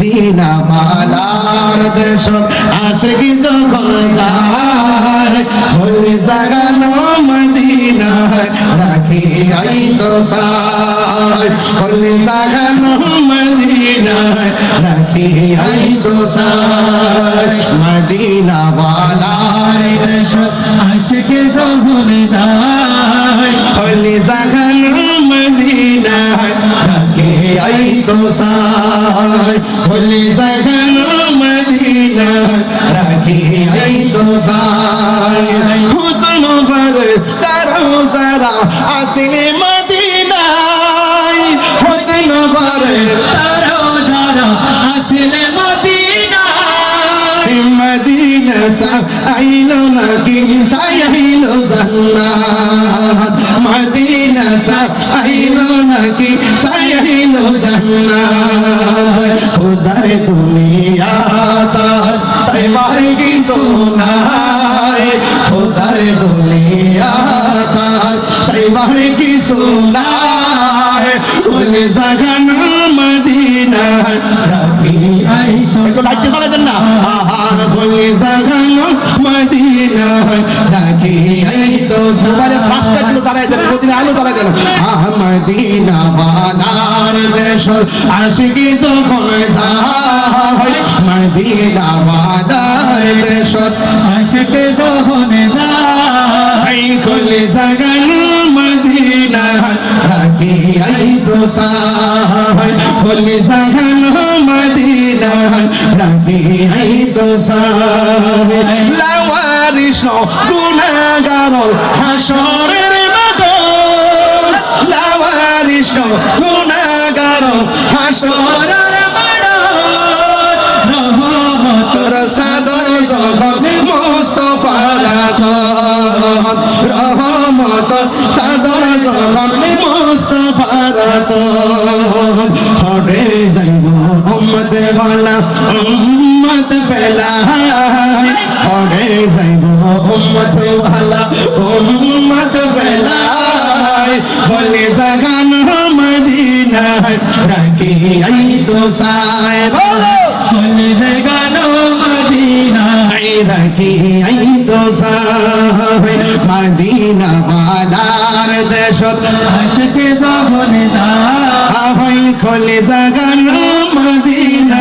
Medina মালার দেশ। আশিকি যখন যায় হলে জাগানো মদিনায় রাখি আই তো সাই জাগানো মদিনায় রাখি আই তো সাই মদিনা মালার দেশ আশকে যখন যায় আই তো সাই হলে জাগানো মদিনায় রাখি আই তো সাই খুতন করে তারো সারা আসলে মদিনায় খুতন করে তারো যারা আসলে মদিনা মদিনা সা আইলো সাইলো জান্নাত মদিনা আইলো নাকি সাইলো জান্নাত খুদার দুনিয়া তার সাইবার কি সোনায় খুদার দুনিয়া তার সাইবার মদিনা মোবাইলে ফ্লাশটা একটু জ্বালাই দেন প্রতিদিন আলো জ্বালাই দেন আহ মদিনা বানার দেশ আশিকি যখন যায় মদিনা বানার দেশ আশকে যখন যায় এই কলে মদিনা রাখি এই তো সাই কলে জাগানো মদিনা রাখি এই তো সাই লাওয়ারিস গুনাগার হাসরের মাঠ লাওয়ারিস গুনাগার হাসরের তোর সাদর জগৎ মুস্তফার রহমত সাদর জগৎ মুস্তফার হরে যাইব উম্মত বালা। উম্মত উম্মত বালা উম্মত ফেলাই বলে জাগান মদিনা রাখি আই তো সাই বলো। বলে গানো মদিনা রাখি আই তো সাই মদিনা বালার দেশত আশকে জাগান সাই